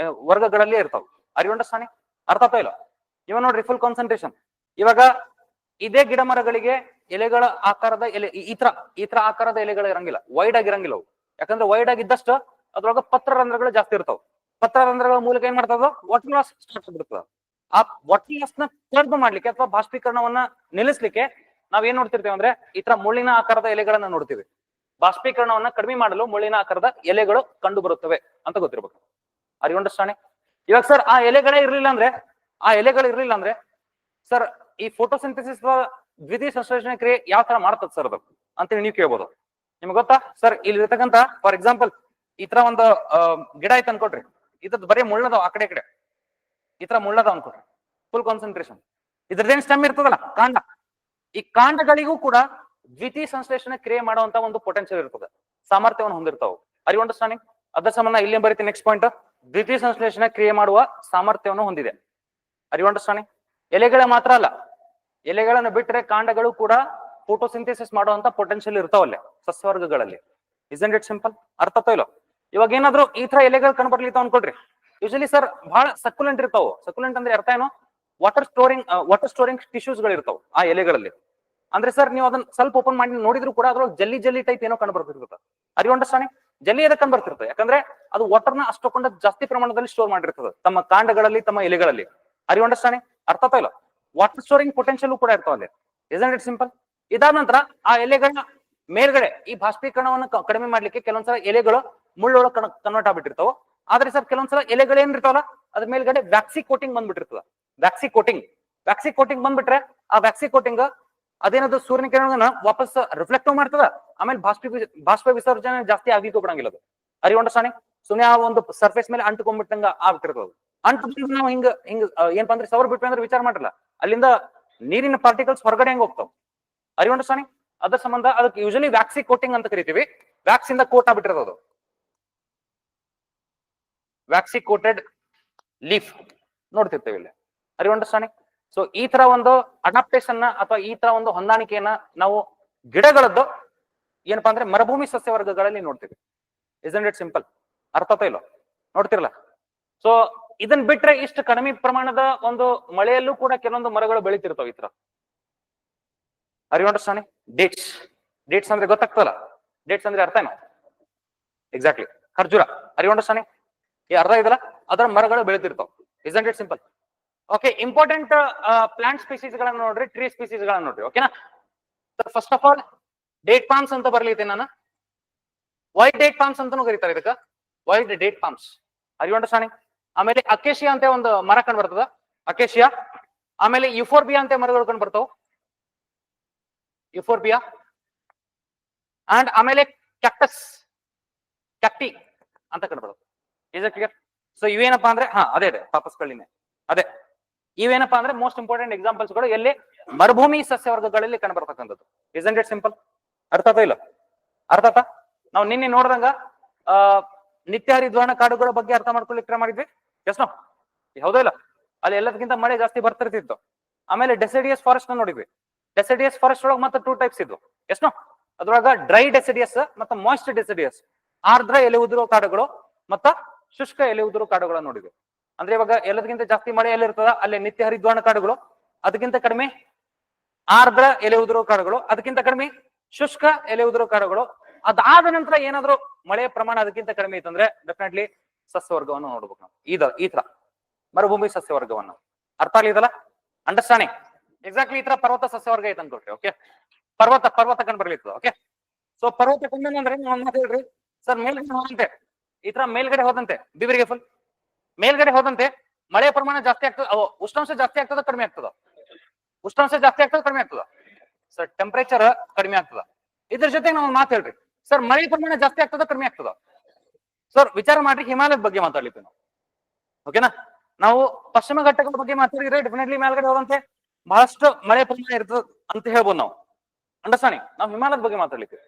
ವರ್ಗಗಳಲ್ಲೇ ಇರ್ತಾವ. ಅರಿ ಅಂಡರ್ಸ್ಟ್ಯಾಂಡಿಂಗ್ ಅರ್ಥ ಇಲ್ಲ? ಇವಾಗ ನೋಡ್ರಿ ಫುಲ್ ಕಾನ್ಸಂಟ್ರೇಷನ್ ಇವಾಗ ಇದೇ ಗಿಡ ಮರಗಳಿಗೆ ಎಲೆಗಳ ಆಕಾರದ ಎಲೆ, ಈ- ಇತರ ತರ ಈ ಆಕಾರದ ಎಲೆಗಳು ಇರಂಗಿಲ್ಲ. ವೈಡ್ ಆಗಿರಂಗಿಲ್ಲ ಅವು. ಯಾಕಂದ್ರೆ ವೈಡ್ ಆಗಿದ್ದಷ್ಟು ಅದ್ರೊಳಗ ಪತ್ರ ರಂಧ್ರಗಳು ಜಾಸ್ತಿ ಇರ್ತಾವ. ಪತ್ರರಂಧ್ರಗಳ ಮೂಲಕ ಏನ್ ಮಾಡ್ತದ? ವಾಟರ್ ಲಾಸ್ ಸ್ಟಾರ್ಟ್ ಆ ವಾಟರ್ ಲಾಸ್ನ ಮಾಡ್ಲಿಕ್ಕೆ ಅಥವಾ ಬಾಷ್ಪೀಕರಣವನ್ನ ನಿಲ್ಲಿಸ್ಲಿಕ್ಕೆ ನಾವ್ ಏನ್ ನೋಡ್ತಿರ್ತೇವೆ ಅಂದ್ರೆ ಈ ತರ ಮುಳ್ಳಿನ ಆಕಾರದ ಎಲೆಗಳನ್ನ ನೋಡ್ತೀವಿ. ಬಾಷ್ಪೀಕರಣವನ್ನ ಕಡಿಮೆ ಮಾಡಲು ಮುಳ್ಳಿನ ಆಕಾರದ ಎಲೆಗಳು ಕಂಡು ಬರುತ್ತವೆ ಅಂತ ಗೊತ್ತಿರ್ಬೇಕು. ಅರಿ ಅಂಡರ್ಸ್ಟ್ಯಾಂಡಿಂಗ್ ಇವಾಗ ಸರ್ ಆ ಎಲೆಗಳೇ ಇರ್ಲಿಲ್ಲ ಅಂದ್ರೆ, ಆ ಎಲೆಗಳು ಇರ್ಲಿಲ್ಲ ಅಂದ್ರೆ ಸರ್ ಈ ಫೋಟೋಸಿಂಥಸಿಸ್ ದ್ವಿತೀಯ ಸಂಶ್ಲೇಷಣೆ ಕ್ರಿಯೆ ಯಾವ ತರ ಮಾಡ್ತದೆ ಸರ್ ಅದು? ಅಂತೇಳಿ ನೀವು ಕೇಳ್ಬೋದು. ನಿಮ್ಗೆ ಗೊತ್ತಾ? ಸರ್ ಇಲ್ಲಿ ಇರ್ತಕ್ಕಂತ ಫಾರ್ ಎಕ್ಸಾಂಪಲ್ ಈ ತರ ಒಂದು ಗಿಡ ಐತೆ ಅನ್ಕೊಟ್ರಿ ಇದ್ರದ್ದು ಬರೀ ಮುಳ್ಳದಾವ್ ಆ ಕಡೆ ಕಡೆ. ಈ ತರ ಮುಳ್ಳದಾವ್ ಅನ್ಕೊಟ್ರಿ ಫುಲ್ ಕಾನ್ಸಂಟ್ರೇಷನ್ ಇದ್ರದ್ದೇನ್ ಸ್ಟೆಮ್ ಇರ್ತದಲ್ಲ, ಕಾಂಡ. ಈ ಕಾಂಡಗಳಿಗೂ ಕೂಡ ದ್ವಿತೀಯ ಸಂಶ್ಲೇಷಣೆ ಕ್ರಿಯೆ ಮಾಡುವಂತ ಒಂದು ಪೊಟೆನ್ಶಿಯಲ್ ಇರ್ತದೆ. ಸಾಮರ್ಥ್ಯವನ್ನು ಹೊಂದಿರ್ತಾವ. ಅರಿ ಅಂಡರ್ಸ್ಟ್ಯಾಂಡಿಂಗ್ ಅದ್ರ ಸಂಬಂಧ ಇಲ್ಲಿ ಬರೀತೀನಿ ನೆಕ್ಸ್ಟ್ ಪಾಯಿಂಟ್ ದ್ವಿತೀಯ ಸಂಶ್ಲೇಷಣೆ ಕ್ರಿಯೆ ಮಾಡುವ ಸಾಮರ್ಥ್ಯವನ್ನು ಹೊಂದಿದೆ. ಅರಿ ಅಂಡರ್ಸ್ಟ್ಯಾಂಡಿಂಗ್ ಎಲೆಗಳ ಮಾತ್ರ ಅಲ್ಲ. ಎಲೆಗಳನ್ನು ಬಿಟ್ಟರೆ ಕಾಂಡಗಳು ಕೂಡ ಫೋಟೋಸಿಂಥೆಸಿಸ್ ಮಾಡುವಂತ ಪೊಟೆನ್ಶಿಯಲ್ ಇರ್ತಾವಲ್ಲೇ ಸಸ್ಯವರ್ಗಗಳಲ್ಲಿ. ಇಸಂಟ್ ಇಟ್ ಸಿಂಪಲ್ ಅರ್ಥ ಇಲ್ಲ ಇವಾಗ ಏನಾದ್ರು ಈ ತರ ಎಲೆಗಳು ಕಂಡು ಬರ್ಲಿತ್ತಾವ ಅನ್ಕೊಡ್ರಿ ಯೂಶಲಿ ಸರ್ ಬಹಳ ಸಕ್ಯುಲೆಂಟ್ ಇರ್ತಾವ. ಸಕ್ಯುಲೆಂಟ್ ಅಂದ್ರೆ ಅರ್ಥ ಏನು? ವಾಟರ್ ಸ್ಟೋರಿಂಗ್ ವಾಟರ್ ಸ್ಟೋರಿಂಗ್ ಟಿಶ್ಯೂಸ್ಗಳು ಇರ್ತಾವ ಆ ಎಲೆಗಳಲ್ಲಿ. ಅಂದ್ರೆ ಸರ್ ನೀವು ಅದನ್ನ ಸ್ವಲ್ಪ ಓಪನ್ ಮಾಡಿ ನೋಡಿದ್ರು ಕೂಡ ಅದ್ರೊಳಗೆ ಜಲ್ಲಿ ಜಲ್ಲಿ ಟೈಪ್ ಏನೋ ಕಂಡು ಬರ್ತಿರ್ತದೆ ಅರಿ ಅಂಡರ್ಸ್ಟ್ಯಾಂಡಿಂಗ್ ಜಲ್ಲಿ ಎದಕ್ಕೆ ಕಂಡು ಬರ್ತಿರ್ತದೆ ಯಾಕಂದ್ರೆ ಅದು ವಾಟರ್ನ ಅಷ್ಟೊಂದು ಜಾಸ್ತಿ ಪ್ರಮಾಣದಲ್ಲಿ ಸ್ಟೋರ್ ಮಾಡಿರ್ತದೆ. ತಮ್ಮ ಕಾಂಡಗಳಲ್ಲಿ, ತಮ್ಮ ಎಲೆಗಳಲ್ಲಿ. ಅರಿ ಅಂಡರ್ಸ್ಟ್ಯಾಂಡಿಂಗ್ ಅರ್ಥ ಇಲ್ಲ? ವಾಟರ್ ಸ್ಟೋರಿಂಗ್ ಪೊಟೆನ್ಶಿಯಲ್ ಕೂಡ ಇರ್ತಾವ ಅಲ್ಲಿ. ಇಸ್ ಇಟ್ ಸಿಂಪಲ್ ಇದಾದ ನಂತರ ಆ ಎಲೆಗಳ ಮೇಲ್ಗಡೆ, ಈ ಬಾಷ್ಪೀಕರಣವನ್ನು ಕಡಿಮೆ ಮಾಡ್ಲಿಕ್ಕೆ ಕೆಲವೊಂದ್ಸಲ ಎಲೆಗಳು ಮುಳ್ಳೊಳಗೆ ಕನ್ವರ್ಟ್ ಆಗ್ಬಿಟ್ಟಿರ್ತಾವ. ಆದ್ರೆ ಸರ್ ಕೆಲವೊಂದ್ಸಲ ಎಲೆಗಳು ಏನಿರ್ತಾವಲ್ಲ ಅದ್ರ ಮೇಲ್ಗಡೆ ವ್ಯಾಕ್ಸಿ ಕೋಟಿಂಗ್ ಬಂದ್ಬಿಟ್ಟಿರ್ತದ. ವ್ಯಾಕ್ಸಿ ಕೋಟಿಂಗ್ ವ್ಯಾಕ್ಸಿ ಕೋಟಿಂಗ್ ಬಂದ್ಬಿಟ್ರೆ ಆ ವ್ಯಾಕ್ಸಿ ಕೋಟಿಂಗ್ ಅದೇನದು ಸೂರ್ಯನ ಕಿರಣ ವಾಪಸ್ ರಿಫ್ಲೆಕ್ಟ್ ಮಾಡ್ತದ? ಆಮೇಲೆ ಬಾಷ್ಪ ಬಾಷ್ಪ ವಿಸರ್ಜನೆ ಜಾಸ್ತಿ ಆಗಿ ಬಿಡಂಗಿಲ್ಲ ಅದು. ಅರಿ ಅಂಡರ್ಸ್ಟ್ಯಾಂಡಿಂಗ್ ಸುಮ್ಮನೆ ಆ ಒಂದು ಸರ್ಫೇಸ್ ಮೇಲೆ ಅಂಟ್ಕೊಂಡ್ಬಿಟ್ಟಂಗ ಆಗ್ಬಿಟ್ಟಿರ್ತದ ಅಂಟು ನಾವು ಹಿಂಗ ಹಿಂಗ ಏನಪ್ಪ ಅಂದ್ರೆ ಸವರ್ ಬಿಟ್ವಿ ಅಂದ್ರೆ ವಿಚಾರ ಮಾಡಿರಲ್ಲ. ಅಲ್ಲಿಂದ ನೀರಿನ ಪಾರ್ಟಿಕಲ್ಸ್ ಹೊರಗಡೆ ಹೆಂಗ್ ಹೋಗ್ತಾವ? ಅರಿ ಅಂಡರ್ಸ್ಟ್ಯಾಂಡಿಂಗ್ ಅದ್ರ ಸಂಬಂಧ ಅದಕ್ಕೆ ಯೂಶಲಿ ವ್ಯಾಕ್ಸಿ ಕೋಟಿಂಗ್ ಅಂತ ಕರಿತೀವಿ. ವ್ಯಾಕ್ಸ್ ಇಂದ ಕೋಟ್ ಆಗ್ಬಿಟ್ಟಿರೋದು ವ್ಯಾಕ್ಸಿ ಕೋಟೆಡ್ ಲೀಫ್ ನೋಡ್ತಿರ್ತೇವೆ ಇಲ್ಲಿ. ಅರಿ ಅಂಡರ್ಸ್ಟ್ಯಾಂಡಿಂಗ್ ಸೊ ಈ ತರ ಒಂದು ಅಡಾಪ್ಟೇಷನ್ ಅಥವಾ ಈ ತರ ಒಂದು ಹೊಂದಾಣಿಕೆಯನ್ನ ನಾವು ಗಿಡಗಳದ್ದು ಏನಪ್ಪಾ ಅಂದ್ರೆ ಮರುಭೂಮಿ ಸಸ್ಯವರ್ಗಗಳಲ್ಲಿ ನೋಡ್ತೀವಿ. ಇಸಂಟ್ ಇಟ್ ಸಿಂಪಲ್ ಅರ್ಥ ಇಲ್ಲೋ ನೋಡ್ತಿರಲ್ಲ? ಸೊ ಇದನ್ ಬಿಟ್ರೆ ಇಷ್ಟು ಕಡಿಮೆ ಪ್ರಮಾಣದ ಒಂದು ಮಳೆಯಲ್ಲೂ ಕೂಡ ಕೆಲವೊಂದು ಮರಗಳು ಬೆಳಿತಿರ್ತಾವ ಈ ತರ. ಅರಿ ಅಂಡರ್ಸ್ಟ್ಯಾಂಡಿಂಗ್ ಡೇಟ್ಸ್ ಡೇಟ್ಸ್ ಅಂದ್ರೆ ಗೊತ್ತಾಗ್ತಲ್ಲ ಡೇಟ್ಸ್ ಅಂದ್ರೆ ಅರ್ಥ ಏನು? ಎಕ್ಸಾಕ್ಟ್ಲಿ ಖರ್ಜೂರ. ಅರಿ ಅಂಡರ್ಸ್ಟ್ಯಾಂಡಿಂಗ್ ಈ ಅರ್ಧ ಇದಲ್ಲ ಅದರ ಮರಗಳು ಬೆಳಿತಿರ್ತಾವ. Isn't it simple okay important plant species ಗಳನ್ನ ನೋಡ್ರಿ ಟ್ರೀ ಸ್ಪೀಸೀಸ್ ಗಳನ್ನ ನೋಡ್ರಿ ಓಕೆನಾ first of all date palms ಅಂತ ಬರ್ಲಿತ್ತೆ ನಾನು. ವೈಟ್ ಡೇಟ್ ಪಾಮ್ಸ್ ಅಂತಾನು ಕರೀತಾರೆ ಇದಕ್ಕ. ವೈಟ್ ಡೇಟ್ ಪಾಮ್ಸ್ ಅರಿವಂಡ ಸಾಣಿ ಆಮೇಲೆ ಅಕೇಶಿಯಾ ಅಂತ ಒಂದು ಮರ ಕಂಡು ಬರ್ತದ. ಅಕೇಶಿಯಾ ಆಮೇಲೆ ಯುಫೋರ್ಬಿಯಾ ಅಂತ ಮರಗಳು ಕಂಡು ಬರ್ತಾವ. ಯುಫೋರ್ಬಿಯಾ ಅಂಡ್ ಆಮೇಲೆ ಕ್ಯಾಕ್ಟಸ್ ಕ್ಯಾಕ್ಟಿ ಅಂತ ಕಂಡು ಬರ್ತದೆ. ಸೊ ಇವೇನಪ್ಪಾ ಅಂದ್ರೆ, ಹಾ, ಅದೇ ಅದೇ ಪಾಪಸ್ ಕಳ್ಳಿನೇ ಅದೇ. ಇವೇನಪ್ಪಾ ಅಂದ್ರೆ ಮೋಸ್ಟ್ ಇಂಪಾರ್ಟೆಂಟ್ ಎಕ್ಸಾಂಪಲ್ಸ್ಗಳು ಎಲ್ಲಿ ಮರುಭೂಮಿ ಸಸ್ಯವರ್ಗಗಳಲ್ಲಿ ಕಂಡು ಬರ್ತಕ್ಕಂಥದ್ದು ಇಸಂಟ್ ಇಟ್ ಸಿಂಪಲ್ ಅರ್ಥ ಇಲ್ಲ? ಅರ್ಥ ಆತ ನಾವು ನಿನ್ನೆ ನೋಡ್ದಂಗ, ಆ ನಿತ್ಯ ಹರಿದ್ವರ್ಣ ಕಾಡುಗಳ ಬಗ್ಗೆ ಅರ್ಥ ಮಾಡ್ಕೊಳ್ಳಿಕ್ಕೆ ಟ್ರೈ ಮಾಡಿದ್ವಿ. ಎಸ್ ನೋ ಹೌದಾ ಇಲ್ಲ? ಅಲ್ಲಿ ಎಲ್ಲದಕ್ಕಿಂತ ಮಳೆ ಜಾಸ್ತಿ ಬರ್ತಿರ್ತಿತ್ತು. ಆಮೇಲೆ ಡೆಸಿಡಿಯಸ್ ಫಾರೆಸ್ಟ್ ನೋಡಿದ್ವಿ. ಡೆಸಿಡಿಯಸ್ ಫಾರೆಸ್ಟ್ ಒಳಗೆ ಮತ್ತೆ ಟೂ ಟೈಪ್ಸ್ ಇದ್ವು. ನೋ ಅದ್ರೊಳಗ ಡ್ರೈ ಡೆಸಿಡಿಯಸ್ ಮತ್ತೆ ಮಾಯ್ಸ್ಟ್ ಡೆಸಿಡಿಯಸ್ ಆರ್ದ್ರ ಎಲೆ ಉದುರೋ ಕಾಡುಗಳು ಮತ್ತ ಶುಷ್ಕ ಎಲೆ ಉದುರೋ ಕಾಡುಗಳನ್ನ ನೋಡಿದ್ವಿ. ಅಂದ್ರೆ ಇವಾಗ ಎಲ್ಲದಕ್ಕಿಂತ ಜಾಸ್ತಿ ಮಳೆ ಎಲ್ಲಿರ್ತದ ಅಲ್ಲಿ ನಿತ್ಯ ಹರಿದ್ವಾನ ಕಾಡುಗಳು, ಅದಕ್ಕಿಂತ ಕಡಿಮೆ ಆರ್ದ್ರ ಎಲೆ ಉದುರೋ ಕಾಡುಗಳು, ಅದಕ್ಕಿಂತ ಕಡಿಮೆ ಶುಷ್ಕ ಎಲೆ ಉದುರೋ ಕಾಡುಗಳು. ಅದಾದ ನಂತರ ಏನಾದ್ರು ಮಳೆಯ ಪ್ರಮಾಣ ಅದಕ್ಕಿಂತ ಕಡಿಮೆ ಇತ್ತಂದ್ರೆ ಡೆಫಿನೆಟ್ಲಿ ಸಸ್ಯವರ್ಗವನ್ನು ನೋಡ್ಬೇಕು ನಾವು. ಇದ ಈ ತರ. ಮರುಭೂಮಿ ಸಸ್ಯವರ್ಗವನ್ನು. ಅರ್ಥ ಆಗ್ಲಿದಲ್ಲ ಅಂಡರ್ಸ್ಟ್ಯಾಂಡಿಂಗ್ ಎಕ್ಸಾಕ್ಟ್ಲಿ ಈ ತರ ಪರ್ವತ ಸಸ್ಯವರ್ಗ ಐತೆ ಅನ್ಕೊಳ್ರಿ ಓಕೆ ಪರ್ವತ ಪರ್ವತ ಕಂಡು ಬರ್ಲಿತ್ತು ಓಕೆ ಸೊ ಪರ್ವತ ಕಂಡು ಅಂದ್ರೆ ಹೇಳ್ರಿ. ಸರ್, ಮೇಲ್ಗಡೆ ಹೋದಂತೆ. ಈ ತರ ಮೇಲ್ಗಡೆ ಹೋದಂತೆ. ಬಿವರಿಗೆ ಫುಲ್ ಮೇಲ್ಗಡೆ ಹೋದಂತೆ ಮಳೆಯ ಪ್ರಮಾಣ ಜಾಸ್ತಿ ಆಗ್ತದ ಉಷ್ಣಾಂಶ ಜಾಸ್ತಿ ಆಗ್ತದ, ಕಡಿಮೆ ಆಗ್ತದ. ಉಷ್ಣಾಂಶ ಜಾಸ್ತಿ ಆಗ್ತದ, ಕಡಿಮೆ ಆಗ್ತದ. ಸರ್ ಟೆಂಪರೇಚರ್ ಕಡಿಮೆ ಆಗ್ತದ. ಇದ್ರ ಜೊತೆಗೆ ನಾವು ಮಾತು ಹೇಳ್ರಿ. ಸರ್ ಮಳೆ ಪ್ರಮಾಣ ಜಾಸ್ತಿ ಆಗ್ತದ, ಕಡಿಮೆ ಆಗ್ತದ? ಸರ್ ವಿಚಾರ ಮಾಡ್ರಿ, ಹಿಮಾಲಯದ ಬಗ್ಗೆ ಮಾತಾಡ್ಲಿಕ್ಕೆ ನಾವು. ಓಕೆನಾ ನಾವು ಪಶ್ಚಿಮ ಘಟ್ಟಗಳ ಬಗ್ಗೆ ಮಾತಾಡಿದ್ರೆ ಡೆಫಿನೆಟ್ಲಿ ಮೇಲ್ಗಡೆ ಹೋದಂತೆ ಬಹಳಷ್ಟು ಮಳೆ ಪ್ರಮಾಣ ಇರ್ತದ ಅಂತ ಹೇಳ್ಬೋದು ನಾವು. ಅಂಡರ್ಸ್ಟ್ಯಾಂಡಿಂಗ್ ನಾವು ಹಿಮಾಲಯದ ಬಗ್ಗೆ ಮಾತಾಡ್ಲಿಕ್ಕೆ.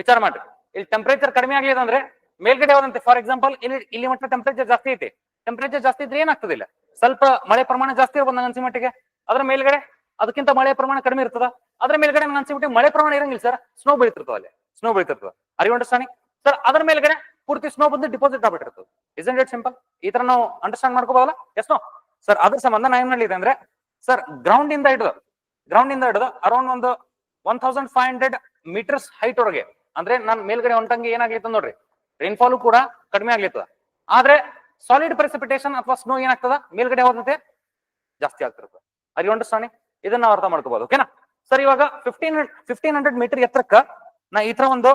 ವಿಚಾರ ಮಾಡ್ರಿ. ಇಲ್ಲಿ ಟೆಂಪರೇಚರ್ ಕಡಿಮೆ ಆಗ್ಲಿದೆ ಅಂದ್ರೆ ಮೇಲ್ಗಡೆ ಹೋದಂತೆ ಫಾರ್ ಎಕ್ಸಾಂಪಲ್ ಇಲ್ಲಿ ಇಲ್ಲಿ ಮಟ್ಟ ಟೆಂಪರೇಚರ್ ಜಾಸ್ತಿ ಐತೆ. ಟೆಂಪರೇಚರ್ ಜಾಸ್ತಿ ಇದ್ರೆ ಏನಾಗ್ತದಿಲ್ಲ. ಸ್ವಲ್ಪ ಮಳೆ ಪ್ರಮಾಣ ಜಾಸ್ತಿ ಇರ್ಬೋದು ನಂಗೆ ಅನ್ಸಿ ಮಟ್ಟಿಗೆ. ಅದ್ರ ಮೇಲ್ಗಡೆ, ಅದಕ್ಕಿಂತ ಮಳೆ ಪ್ರಮಾಣ ಕಡಿಮೆ ಇರ್ತದ. ಅದ್ರ ಮೇಲ್ಗಡೆ ನಂಗೆ ಅನ್ಸಿ ಮಳೆ ಪ್ರಮಾಣ ಇರಂಗಿಲ್ಲ ಸರ್ ಸ್ನೋ ಬೀಳ್ತಿರ್ತದ ಅಲ್ಲಿ. ಸ್ನೋ ಬೀಳ್ತಿರ್ತದ. ಅರಿ ಅಂಡರ್ಸ್ಟ್ಯಾಂಡಿಂಗ್ ಸರ್ ಅದ್ರ ಮೇಲ್ಗಡೆ ಪೂರ್ತಿ ಸ್ನೋ ಬಂದು ಡಿಪಾಸಿಟ್ ಆಗ್ಬಿಟ್ಟಿರ್ತದೆ. ಇಸಂಟ್ ಇಟ್ ಸಿಂಪಲ್ ಈ ತರ ನಾವು ಅಂಡರ್ಸ್ಟ್ಯಾಂಡ್ ಮಾಡ್ಕೋಬಹುದಲ್ಲ? ನೋ ಸರ್ ಅದ್ರ ಸಂಬಂಧ ನಾ ಏನ್ ಅಂದ್ರೆ ಸರ್ ಗ್ರೌಂಡ್ ಇಂದ ಹಿಡಿದು ಗ್ರೌಂಡ್ ಇಂದ ಹಿಡಿದು ಅರೌಂಡ್ ಒಂದು one thousand five hundred metres height ಒಳಗೆ, ಅಂದ್ರೆ ನಾನು ಮೇಲ್ಗಡೆ ಹೊಂಟಂಗೆ ಏನಾಗ್ಲಿತ್ತು ನೋಡ್ರಿ? ರೈನ್ಫಾಲ್ ಕೂಡ ಕಡಿಮೆ ಆಗ್ಲಿತ್ತದ ಆದ್ರೆ ಸಾಲಿಡ್ ಪ್ರೆಸಿಪಿಟೇಷನ್ ಅಥವಾ ಸ್ನೋ ಏನಾಗ್ತದ? ಮೇಲ್ಗಡೆ ಹೋದಂತೆ ಜಾಸ್ತಿ ಆಗ್ತಿರ್ತದೆ. ಅರಿ ಅಂಡರ್ಸ್ಟ್ಯಾಂಡಿಂಗ್ ಇದನ್ನ ನಾವು ಅರ್ಥ ಮಾಡ್ಕೋಬಹುದು ಓಕೆನಾ ಸರ್, ಇವಾಗ ಫಿಫ್ಟೀನ್ ಫಿಫ್ಟೀನ್ ಹಂಡ್ರೆಡ್ ಮೀಟರ್ ಎತ್ತರಕ್ಕ ನಾ ಈ ತರ ಒಂದು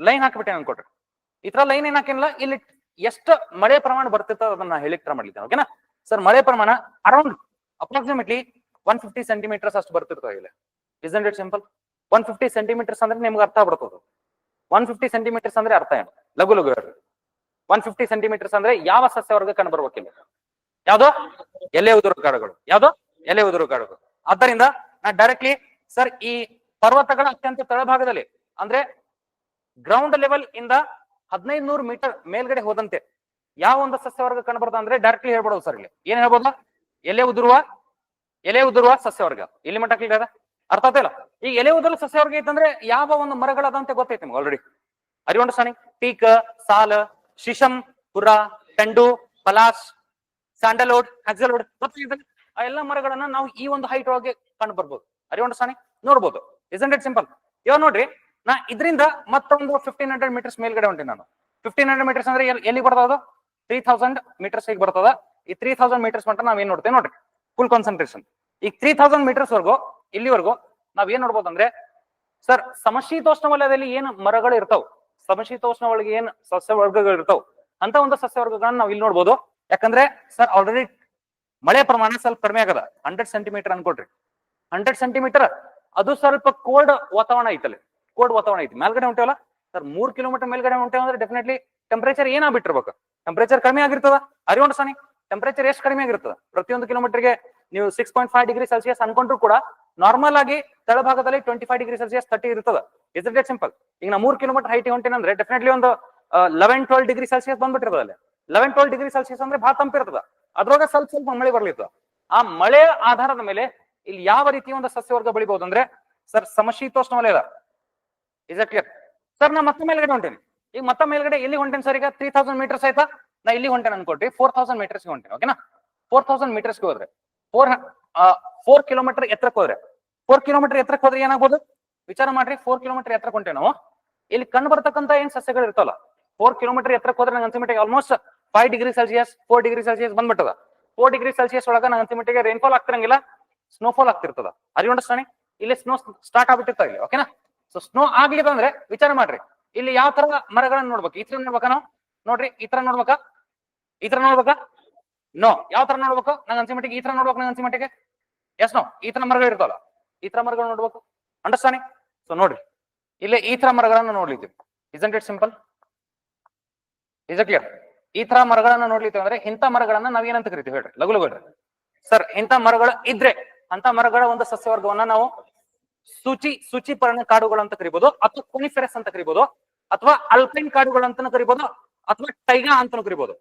ಲೈನ್ ಹಾಕ್ಬಿಟ್ಟೆ ಅನ್ಕೊಟ್ರಿ ಈ ತರ ಲೈನ್ ಏನ್ ಹಾಕಿಲ್ಲ ಇಲ್ಲಿ ಎಷ್ಟು ಮಳೆ ಪ್ರಮಾಣ ಬರ್ತಿತ್ತ ಅದನ್ನ ಹೇಳಿಕ್ ತರ ಮಾಡ್ಲಿಕ್ಕೆ ಓಕೆನಾ ಸರ್, ಮಳೆ ಪ್ರಮಾಣ around approximately one fifty centimetres ಅಷ್ಟು ಬರ್ತಿರ್ತಾವ ಇಲ್ಲಿ. Is it simple one fifty centimetres ಅಂದ್ರೆ ನಿಮ್ಗೆ ಅರ್ಥ ಆಗ್ಬಿಡ್ತದೆ ಒನ್ ಫಿಫ್ಟಿ ಸೆಂಟಿಮೀಟರ್ಸ್ ಅಂದ್ರೆ ಅರ್ಥ ಏನು? ಲಘು ಲಘು ಹೇಳ್ರಿ ಒನ್ ಫಿಫ್ಟಿ ಸೆಂಟಿಮೀಟರ್ಸ್ ಅಂದ್ರೆ ಯಾವ ಸಸ್ಯವರ್ಗ ಕಂಡು ಬರ್ಬೇಕಿಲ್ಲ ಯಾವ್ದು? ಎಲೆ ಉದುರು ಕಾಡುಗಳು. ಯಾವ್ದು? ಎಲೆ ಉದುರು ಕಾಡುಗಳು. ಆದ್ದರಿಂದ ನಾ ಡೈರೆಕ್ಟ್ಲಿ ಸರ್ ಈ ಪರ್ವತಗಳ ಅತ್ಯಂತ ತಳಭಾಗದಲ್ಲಿ, ಅಂದ್ರೆ ಗ್ರೌಂಡ್ ಲೆವೆಲ್ ಇಂದ ಹದಿನೈದು ನೂರು ಮೀಟರ್ ಮೇಲ್ಗಡೆ ಹೋದಂತೆ ಯಾವ ಒಂದು ಸಸ್ಯವರ್ಗ ಕಂಡು ಅಂದ್ರೆ ಡೈರೆಕ್ಟ್ಲಿ ಹೇಳ್ಬಿಡೋದು ಸರ್ ಇಲ್ಲಿ. ಏನ್ ಹೇಳ್ಬೋದು? ಎಲೆ ಉದುರುವ ಎಲೆ ಉದುರುವ ಸಸ್ಯವರ್ಗ ಇಲ್ಲಿ ಮಟ್ಟ ಕ್ಲಿಯರ್ ಅರ್ಥ ಇಲ್ಲ. ಈಗ ಎಲೆ ಉದುರು ಸಸ್ಯವರ್ಗ ಐತಂದ್ರೆ ಯಾವ ಒಂದು ಮರಗಳದಂತೆ ಗೊತ್ತೈತಿ ನಿಮ್ಗೆ ಆಲ್ರೆಡಿ ಅರಿ ಅಂಡರ್ಸ್ಟ್ಯಾಂಡಿಂಗ್ ಟೀಕ್, ಸಾಲ, ಶಿಶಂ ಪುರ ಟೆಂಡು ಪಲಾಸ್ ಸ್ಯಾಂಡಲ್ವುಡ್ ಹ್ಯಾಕ್ಸಲ್ವುಡ್ ಗೊತ್ತಿದೆ ಆ ಎಲ್ಲ ಮರಗಳನ್ನ ನಾವು ಈ ಒಂದು ಹೈಟ್ ಒಳಗೆ ಕಂಡು ಬರ್ಬೋದು. ಅರಿ ಅಂಡರ್ಸ್ಟ್ಯಾಂಡಿಂಗ್ ನೋಡ್ಬೋದು. ಇಸಂಟ್ ಇಟ್ ಸಿಂಪಲ್ ಇವಾಗ ನೋಡ್ರಿ, ನಾ ಇದರಿಂದ ಮತ್ತೊಂದು ಫಿಫ್ಟೀನ್ ಹಂಡ್ರೆಡ್ ಮೀಟರ್ಸ್ ಮೇಲ್ಗಡೆ ಹೊಂಟೀನಿ ನಾನು. ಫಿಫ್ಟೀನ್ ಹಂಡ್ರೆಡ್ ಮೀಟರ್ಸ್ ಅಂದ್ರೆ ಎಲ್ಲಿ- ಬರ್ತದ ತ್ರೀ ತೌಸಂಡ್ ಮೀಟರ್ಸ್ ಹೇಗೆ ಬರ್ತದ? ಈ ತ್ರೀ ತೌಸಂಡ್ ಮೀಟರ್ಸ್ ಮಟ್ಟ ನಾವ್ ಏನ್ ನೋಡ್ತೇವೆ ನೋಡ್ರಿ. ಫುಲ್ ಕಾನ್ಸಂಟ್ರೇಷನ್ ಈಗ ತ್ರೀ ತೌಸಂಡ್ ಮೀಟರ್ಸ್ ವರ್ಗು ಇಲ್ಲಿವರೆಗೂ ನಾವ್ ಏನ್ ನೋಡ್ಬೋದು ಅಂದ್ರೆ ಸರ್ ಸಮಶೀತೋಷ್ಣ ವಲಯದಲ್ಲಿ ಏನ್ ಮರಗಳು ಇರ್ತಾವ? ಸಮಶೀತೋಷ್ಣ ಒಳಗೆ ಏನ್ ಸಸ್ಯ ವರ್ಗಗಳು ಇರ್ತಾವ? ಅಂತ ಒಂದು ಸಸ್ಯ ವರ್ಗಗಳನ್ನ ನಾವ್ ಇಲ್ಲಿ ನೋಡ್ಬೋದು. ಯಾಕಂದ್ರೆ, ಸರ್ ಆಲ್ರೆಡಿ ಮಳೆ ಪ್ರಮಾಣ ಸ್ವಲ್ಪ ಕಡಿಮೆ ಆಗದ. ಹಂಡ್ರೆಡ್ ಸೆಂಟಿಮೀಟರ್ ಅನ್ಕೊಡ್ರಿ ಹಂಡ್ರೆಡ್ ಸೆಂಟಿಮೀಟರ್ ಅದು ಸ್ವಲ್ಪ ಕೋಲ್ಡ್ ವಾತಾವರಣ ಐತಲ್ಲಿ. ಕೋಲ್ಡ್ ವಾತಾವರಣ ಐತಿ. ಮೇಲ್ಗಡೆ ಹೊಂಟೇವಲ್ಲ ಸರ್ ಮೂರ್ ಕಿಲೋಮೀಟರ್ ಮೇಲ್ಗಡೆ ಹೊಂಟೇವ ಅಂದ್ರೆ ಡೆಫಿನೆಟ್ಲಿ ಟೆಂಪರೇಚರ್ ಏನಾಗ್ಬಿಟ್ಟಿರ್ಬೇಕು ಟೆಂಪರೇಚರ್ ಕಡಿಮೆ ಆಗಿರ್ತದ? ಅರಿವೊಂಡ್ ಸಾನಿ ಟೆಂಪರೇಚರ್ ಎಷ್ಟು ಕಡಿಮೆ ಆಗಿರ್ತದ? ಪ್ರತಿಯೊಂದು ಕಿಲೋಮೀಟರ್ಗೆ ನೀವು six point five degree Celsius ಅನ್ಕೊಂಡ್ರು ಕೂಡ ನಾರ್ಮಲ್ ಆಗಿ ತಳಭಾಗದಲ್ಲಿ twenty five degree Celsius thirty ಇರ್ತದ. ಇಸ್ ಇಟ್ ಸಿಂಪಲ್ ಈಗ ನಾ ಮೂರ್ ಕಿಲೋಮೀಟರ್ ಹೈಟ್ ಹೊಂಟೇನಂದ್ರೆ ಡೆಫಿನೆಟ್ಲಿ ಒಂದು ಲೆವೆನ್ ಟ್ವೆಲ್ ಡಿಗ್ರಿ ಸೆಲ್ಸಿಯಸ್ ಬಂದ್ಬಿಟ್ಟಿರ್ತದೆ ಅಲ್ಲಿ. ಲೆವೆನ್ ಟ್ವೆಲ್ ಡಿಗ್ರಿ ಸೆಲ್ಸಿಯಸ್ ಅಂದ್ರೆ ಬಹಳ ತಂಪಿರ್ತದ ಅದ್ರೊಳಗೆ ಸ್ವಲ್ಪ ಸ್ವಲ್ಪ ಮಳೆ ಬರ್ಲಿರ್ತದ ಆ ಮಳೆ ಆಧಾರದ ಮೇಲೆ ಇಲ್ಲಿ ಯಾವ ರೀತಿಯ ಒಂದು ಸಸ್ಯವರ್ಗ ಬೆಳಿಬಹುದು ಅಂದ್ರೆ, ಸರ್ ಸಮಶೀತೋಷ್ಣ ವಲಯದ ಇಸ್ ಕ್ಲಿಯರ್ ಸರ್, ನಾ ಮತ್ತೆ ಮೇಲ್ಗಡೆ ಹೊಂಟೇನಿ. ಈಗ ಮತ್ತೆ ಮೇಲ್ಗಡೆ ಎಲ್ಲಿ ಹೊಂಟೇನಿ ಸರ್ ಈಗ? ತ್ರೀ ತೌಸಂಡ್ ಮೀಟರ್ಸ್ ಆಯ್ತಾ ನಾ ಇಲ್ಲಿ ಹೊಂಟೇನೆ ಅನ್ಕೊಟ್ರಿ ಫೋರ್ ತೌಸಂಡ್ ಮೀಟರ್ಸ್ಗೆ ಹೊಂಟೇನೆ ಓಕೆನಾ ಫೋರ್ ತೌಸಂಡ್ ಮೀಟರ್ಸ್ಗೆ ಹೋದ್ರೆ ಫೋರ್ ಫೋರ್ ಕಿಲೋಮೀಟರ್ ಎತ್ತರಕ್ಕೆ ಹೋದ್ರೆ ಫೋರ್ ಕಿಲೋಮೀಟರ್ ಎತ್ತರಕ್ಕೆ ಹೋದ್ರೆ ಏನಾಗ್ಬೋದು? ವಿಚಾರ ಮಾಡ್ರಿ ಫೋರ್ ಕಿಲೋಮೀಟರ್ ಎತ್ತರ ಹೊಂಟೆ ನಾವು. ಇಲ್ಲಿ ಕಂಡು ಬರ್ತಕ್ಕಂತ ಏನ್ ಸಸ್ಯಗಳು ಇರ್ತಾವಲ್ಲ ಫೋರ್ ಕಿಲೋಮೀಟರ್ ಎತ್ತರಕ್ಕೆ ಹೋದ್ರೆ ನಂಗೆ ಅಂತಿಮಟ್ಟಿಗೆ almost five degree Celsius four degree Celsius ಬಂದ್ಬಿಟ್ಟದ. Four degree Celsius ಒಳಗ ನಂಗೆ ಅನ್ಸಿಮಟ್ಟಿಗೆ ರೈನ್ಫಾಲ್ ಆಗ್ತಿರಂಗಿಲ್ಲ ಸ್ನೋಫಾಲ್ ಆಗ್ತಿರ್ತದ. ಅರಿ ಅಂಡರ್ಸ್ಟ್ಯಾಂಡಿಂಗ್ ಇಲ್ಲಿ ಸ್ನೋ ಸ್ಟಾರ್ಟ್ ಆಗ್ಬಿಟ್ಟಿರ್ತಾ ಇಲ್ಲಿ ಓಕೆನಾ ಸೊ ಸ್ನೋ ಆಗ್ಲಿಲ್ಲ ಅಂದ್ರೆ ವಿಚಾರ ಮಾಡ್ರಿ, ಇಲ್ಲಿ ಯಾವ ತರ ಮರಗಳನ್ನ ನೋಡ್ಬೇಕು? ಈ ತರ ನೋಡ್ಬೇಕಾ ನಾವು? ನೋಡ್ರಿ, ಈ ತರ ನೋಡ್ಬೇಕಾ? ಈ ತರ ನೋಡ್ಬೇಕಾ? ನೋ ಯಾವ ತರ ನೋಡ್ಬೇಕು? ನಂಗೆ ಅನ್ಸಿಮಟ್ಟಿಗೆ ಈ ತರ ನೋಡ್ಬೇಕು ನಂಗೆ ಅನ್ಸಿಮಟ್ಟಿಗೆ ಎಸ್ ನೋ ಈ ತರ ಮರಗಳು ಇರ್ತಾವಲ್ಲ ಈ ತರ ಮರಗಳು ನೋಡ್ಬೇಕು? ಅಂಡರ್ಸ್ಟ್ಯಾಂಡಿಂಗ್ ಸೊ ನೋಡ್ರಿ. ಇಲ್ಲೇ ಈ ತರ ಮರಗಳನ್ನ ನೋಡ್ಲಿದ್ದೀವಿ isn't it simple is clear ಈ ತರ ಮರಗಳನ್ನ ನೋಡ್ಲಿತ್ತು ಅಂದ್ರೆ ಇಂಥ ಮರಗಳನ್ನ ನಾವ್ ಏನಂತ ಕರಿತೀವಿ? ಹೇಳ್ರಿ. ಲಘು ಲಘು ಹೇಳ್ರಿ. ಸರ್ ಇಂಥ ಮರಗಳು ಇದ್ರೆ ಅಂತ ಮರಗಳ ಒಂದು ಸಸ್ಯವರ್ಗವನ್ನ ನಾವು ಸೂಚಿ, ಸೂಚಿಪರ್ಣ ಕಾಡುಗಳು ಅಂತ ಕರಿಬಹುದು ಅಥವಾ ಕೊನಿಫೆರಸ್ ಅಂತ ಕರಿಬಹುದು ಅಥವಾ ಅಲ್ಪೈನ್ ಕಾಡುಗಳು ಅಂತ ಕರಿಬಹುದು ಅಥವಾ ಟೈಗಾ ಅಂತ ಕರಿಬಹುದು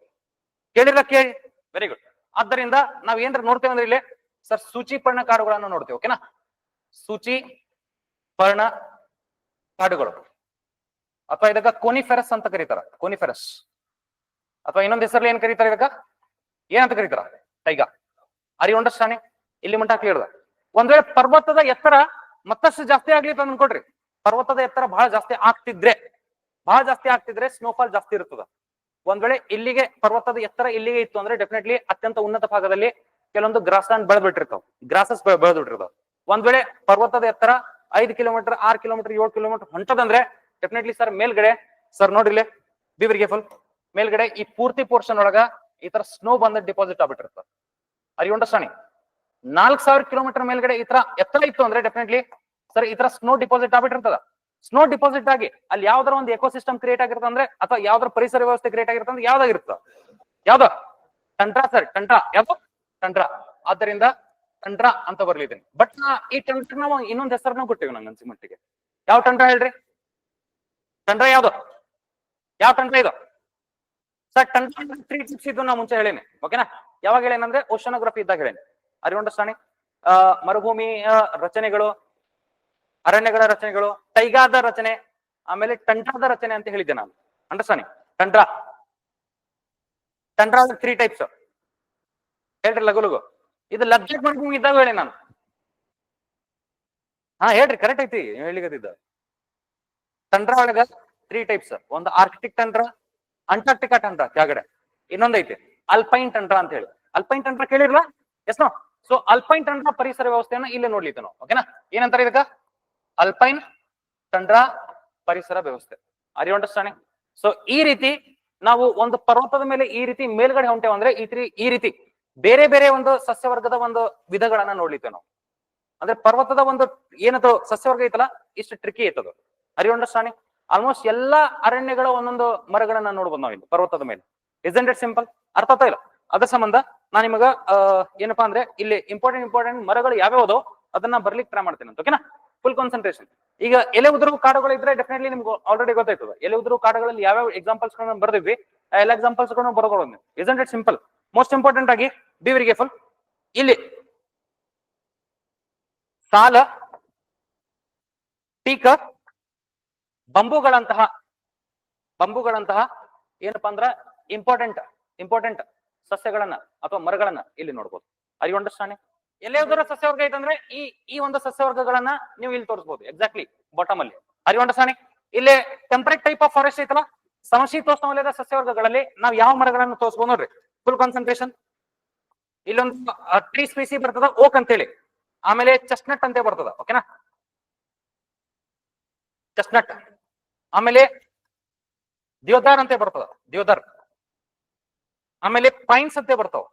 ಕೇಳಿರ ಕೇಳಿ. ವೆರಿ ಗುಡ್ ಆದ್ದರಿಂದ ನಾವ್ ಏನ್ರ ನೋಡ್ತೇವೆ ಅಂದ್ರೆ ಇಲ್ಲಿ ಸರ್ ಸೂಚಿಪರ್ಣ ಕಾಡುಗಳನ್ನ ನೋಡ್ತೇವೆ ಓಕೆನಾ ಸೂಚಿ, ಪರ್ಣ, ಕಾಡುಗಳು. ಅಥವಾ ಇದಕ್ಕ ಕೋನಿಫೆರಸ್ ಅಂತ ಕರೀತಾರ. ಕೋನಿಫೆರಸ್. ಅಥವಾ ಇನ್ನೊಂದ್ ಹೆಸರಲ್ಲಿ ಏನ್ ಕರೀತಾರೆ ಇದಕ್ಕ? ಏನಂತ ಕರೀತಾರ? ಟೈಗಾ. ಅರಿ ಅಂಡರ್ಸ್ಟ್ಯಾಂಡಿಂಗ್ ಇಲ್ಲಿ ಮಟ್ಟ ಕ್ಲಿಯರ್ ಒಂದ್ ವೇಳೆ ಪರ್ವತದ ಎತ್ತರ ಮತ್ತಷ್ಟು ಜಾಸ್ತಿ ಆಗ್ಲಿ ಅಂತ ಅನ್ಕೊಡ್ರಿ ಪರ್ವತದ ಎತ್ತರ ಬಹಳ ಜಾಸ್ತಿ ಆಗ್ತಿದ್ರೆ ಬಹಳ ಜಾಸ್ತಿ ಆಗ್ತಿದ್ರೆ ಸ್ನೋಫಾಲ್ ಜಾಸ್ತಿ ಇರ್ತದ. ಒಂದ್ ವೇಳೆ ಇಲ್ಲಿಗೆ ಪರ್ವತದ ಎತ್ತರ ಇಲ್ಲಿಗೆ ಇತ್ತು ಅಂದ್ರೆ ಡೆಫಿನೆಟ್ಲಿ ಅತ್ಯಂತ ಉನ್ನತ ಭಾಗದಲ್ಲಿ ಕೆಲವೊಂದು ಗ್ರಾಸ್ ಲ್ಯಾಂಡ್ ಬೆಳೆದ್ಬಿಟ್ಟಿರ್ತಾವ ಗ್ರಾಸಸ್ ಬೆಳೆದ್ಬಿಟ್ಟಿರ್ತಾವ. ಒಂದ್ ವೇಳೆ ಪರ್ವತದ ಎತ್ತರ ಐದು ಕಿಲೋಮೀಟರ್, ಆರ್ ಕಿಲೋಮೀಟರ್, ಏಳು ಕಿಲೋಮೀಟರ್ ಹೊಂಟದಂದ್ರೆ ಡೆಫಿನೆಟ್ಲಿ ಸರ್ ಮೇಲ್ಗಡೆ ಸರ್ ನೋಡ್ರಿಲೆ ಬಿ ವೆರಿ ಫುಲ್ ಮೇಲ್ಗಡೆ ಈ ಪೂರ್ತಿ ಪೋರ್ಷನ್ ಒಳಗ ಈ ತರ ಸ್ನೋ ಬಂದ ಡಿಪಾಸಿಟ್ ಆಗ್ಬಿಟ್ಟಿರ್ತದ ಅರಿ ಅಂಡರ್ಸ್ಟ್ಯಾಂಡಿಂಗ್ ನಾಲ್ಕ್ ಸಾವಿರ ಕಿಲೋಮೀಟರ್ ಮೇಲ್ಗಡೆ ಈ ತರ ಎತ್ತರ ಇತ್ತು ಅಂದ್ರೆ ಡೆಫಿನೆಟ್ಲಿ ಸರ್ ಈ ತರ ಸ್ನೋ ಡಿಪಾಸಿಟ್ ಆಗ್ಬಿಟ್ಟಿರ್ತದ. ಸ್ನೋ ಡಿಪಾಸಿಟ್ ಆಗಿ ಅಲ್ಲಿ ಯಾವ್ದಾರ ಒಂದು ಎಕೋಸಿಸ್ಟಮ್ ಕ್ರಿಯೇಟ್ ಆಗಿರ್ತದೆ ಅಂದ್ರೆ ಅಥವಾ ಯಾವ್ದಾರ ಪರಿಸರ ವ್ಯವಸ್ಥೆ ಕ್ರಿಯೇಟ್ ಆಗಿರ್ತದೆ ಅಂದ್ರೆ ಯಾವ್ದಾಗಿರ್ತದ ಯಾವ್ದ? Tundra sir tundra. ಯಾವ್ದು? ಟಂಟ್ರಾ. ಆದ್ದರಿಂದ ಟಂಟ್ರಾ ಅಂತ ಬರ್ಲಿದ್ದೀನಿ ಬಟ್ ಈ ತಂಡ್ರ ನಾವು ಇನ್ನೊಂದ್ ಹೆಸರನ್ನ ಕೊಟ್ಟಿವಿ ನಂಗೆ ಅನ್ಸಿ ಮಟ್ಟಿಗೆ. ಯಾವ ತಂಡ್ರ ಹೇಳ್ರಿ? ತಂಡ್ರ ಯಾವ್ದು? ಯಾವ ತಂಡ್ರ ಇದು? ಸರ್ ತಂಡ್ರ ತ್ರೀ ಟಿಪ್ಸ್ ಇದ್ದು ನಾ ಮುಂಚೆ ಹೇಳೇನೆ. ಓಕೆನಾ ಯಾವಾಗ ಹೇಳೇನಂದ್ರೆ ಓಷನೋಗ್ರಫಿ ಇದ್ದಾಗ ಹೇಳೇನೆ. ಅರಿ ಅಂಡರ್ಸ್ಟ್ಯಾಂಡಿಂಗ್ ಮರುಭೂಮಿ ಆ, ರಚನೆಗಳು ಅರಣ್ಯಗಳ ರಚನೆಗಳು ಟೈಗಾದ ರಚನೆ ಆಮೇಲೆ ತಂಡ್ರದ ರಚನೆ ಅಂತ ಹೇಳಿದ್ದೆ ನಾನು. Understanding tundra tundra three types ಹೇಳ್ರಿ ಲಘು ಲಘು. ಇದು ಲಕ್ಷ ಮರುಭೂಮಿ ಇದ್ದಾಗ ಹೇಳಿ ನಾನು. ಹಾ, ಹೇಳ್ರಿ ಕರೆಕ್ಟ್ ಐತಿ ಹೇಳಿಗತ್ತಿದ್ದ ತಂಡ್ರ ಒಳಗ ತ್ರೀ ಟೈಪ್ಸ್ ಒಂದು ಆರ್ಕಿಟಿಕ್ ತಂಡ್ರ ಅಂಟಾರ್ಟಿಕಾ ತಂಡ್ರ ಕೆಳಗಡೆ ಇನ್ನೊಂದೈತಿ ಅಲ್ಪೈನ್ ಟಂಡ್ರಾ ಅಂತ ಹೇಳಿ. Alpine tundra ಕೇಳಿರ್ಲ? Yes no so alpine tundra ಪರಿಸರ ವ್ಯವಸ್ಥೆಯನ್ನ ಇಲ್ಲೇ ನೋಡ್ಲಿಕ್ಕೆ ನಾವು ಓಕೆನಾ ಏನಂತಾರೆ ಇದಕ್ಕ? ಅಲ್ಪೈನ್ ಟಂಡ್ರಾ ಪರಿಸರ ವ್ಯವಸ್ಥೆ. ಅರಿ ಅಂಡರ್ಸ್ಟ್ಯಾಂಡಿಂಗ್ ಸೊ ಈ ರೀತಿ ನಾವು ಒಂದು ಪರ್ವತದ ಮೇಲೆ ಈ ರೀತಿ ಮೇಲ್ಗಡೆ ಹೊಂಟೇವಂದ್ರೆ ಈ ರೀತಿ ಈ ರೀತಿ ಬೇರೆ ಬೇರೆ ಒಂದು ಸಸ್ಯವರ್ಗದ ಒಂದು ವಿಧಗಳನ್ನ ನೋಡ್ಲಿಕ್ಕೆ ನಾವು. ಅಂದ್ರೆ ಪರ್ವತದ ಒಂದು ಏನದು ಸಸ್ಯವರ್ಗ ಐತಲ್ಲ, ಇಷ್ಟು ಟ್ರಿಕಿ ಐತದು ಅರಿ ಅಂಡರ್ಸ್ಟ್ಯಾಂಡಿಂಗ್ ಆಲ್ಮೋಸ್ಟ್ ಎಲ್ಲಾ ಅರಣ್ಯಗಳ ಒಂದೊಂದು ಮರಗಳನ್ನ ನೋಡ್ಬೋದು ನಾವು ಪರ್ವತದ ಮೇಲೆ. ಇಸೆಂಟ್ ಇಟ್ ಸಿಂಪಲ್ ಅರ್ಥ ಇಲ್ಲ? ಅದ್ರ ಸಂಬಂಧ ನಾನು ನಿಮಗ ಏನಪ್ಪಾ ಅಂದ್ರೆ ಇಲ್ಲಿ ಇಂಪಾರ್ಟೆಂಟ್ ಇಂಪಾರ್ಟೆಂಟ್ ಮರಗಳು ಯಾವ್ಯಾವ್ದು ಅದನ್ನ ಬರ್ಲಿಕ್ಕೆ ಟ್ರೈ ಮಾಡ್ತೇನೆ ಅಂತ ಓಕೆನಾ ಫುಲ್ ಕಾನ್ಸಂಟ್ರೇಷನ್ ಈಗ ಎಲೆ ಉದುರು ಕಾಡುಗಳು ಇದ್ರೆ ಡೆಫಿನೆಟ್ಲಿ ನಿಮ್ಗೆ ಆಲ್ರೆಡಿ ಗೊತ್ತಾಯ್ತದ ಎಲೆ ಉದುರು ಕಾಡುಗಳಲ್ಲಿ ಯಾವ್ಯಾವ ಎಕ್ಸಾಂಪಲ್ಸ್ ಬರ್ದಿದ್ವಿ ಎಲ್ಲ examples ಬರ್ಕೊಳ್ಳೋದು and it simple most important ಆಗಿ ಬಿ ವೆರಿ ಕೇರ್ಫುಲ್ ಇಲ್ಲಿ ಸಾಲ, ಟೀಕ, ಬಂಬುಗಳಂತಹ ಬಂಬುಗಳಂತಹ ಏನಪ್ಪಾ ಅಂದ್ರ ಇಂಪಾರ್ಟೆಂಟ್ ಇಂಪಾರ್ಟೆಂಟ್ ಸಸ್ಯಗಳನ್ನ ಅಥವಾ ಮರಗಳನ್ನ ಇಲ್ಲಿ ನೋಡ್ಬೋದು. ಅರಿ ಅಂಡರ್ಸ್ಟ್ಯಾಂಡಿಂಗ್ ಎಲ್ಲೇ ಸಸ್ಯವರ್ಗ ಐತಂದ್ರೆ ಈ ಈ ಒಂದು ಸಸ್ಯವರ್ಗಗಳನ್ನ ನೀವು ಇಲ್ಲಿ ತೋರಿಸಬಹುದು ಎಕ್ಸಾಕ್ಟ್ಲಿ ಬಾಟಮ್ ಅಲ್ಲಿ. ಅರಿ ಅಂಡರ್ಸ್ಟ್ಯಾಂಡಿಂಗ್ ಇಲ್ಲಿ ಟೆಂಪರೇಟ್ ಟೈಪ್ ಆಫ್ ಫಾರೆಸ್ಟ್ ಐತಲ್ಲ, ಸಮಶೀತೋಷ್ಣ ವಲಯದ ಸಸ್ಯವರ್ಗಗಳಲ್ಲಿ ನಾವು ಯಾವ ಮರಗಳನ್ನು ತೋರಿಸಬಹುದು ನೋಡ್ರಿ. ಫುಲ್ ಕಾನ್ಸಂಟ್ರೇಷನ್ ಇಲ್ಲೊಂದು ಟ್ರೀ ಸ್ಪೀಸಿ ಬರ್ತದ, ಓಕ್ ಅಂತೇಳಿ. ಆಮೇಲೆ ಚೆಸ್ಟ್ನಟ್ ಅಂತ ಬರ್ತದ ಓಕೆನಾ ಚೆಸ್ಟ್ನಟ್ ಆಮೇಲೆ ದಿಯೋದಾರ್ ಅಂತ ಬರ್ತದ, ದಿಯೋದಾರ್. ಆಮೇಲೆ ಪೈನ್ಸ್ ಅಂತ ಬರ್ತಾವ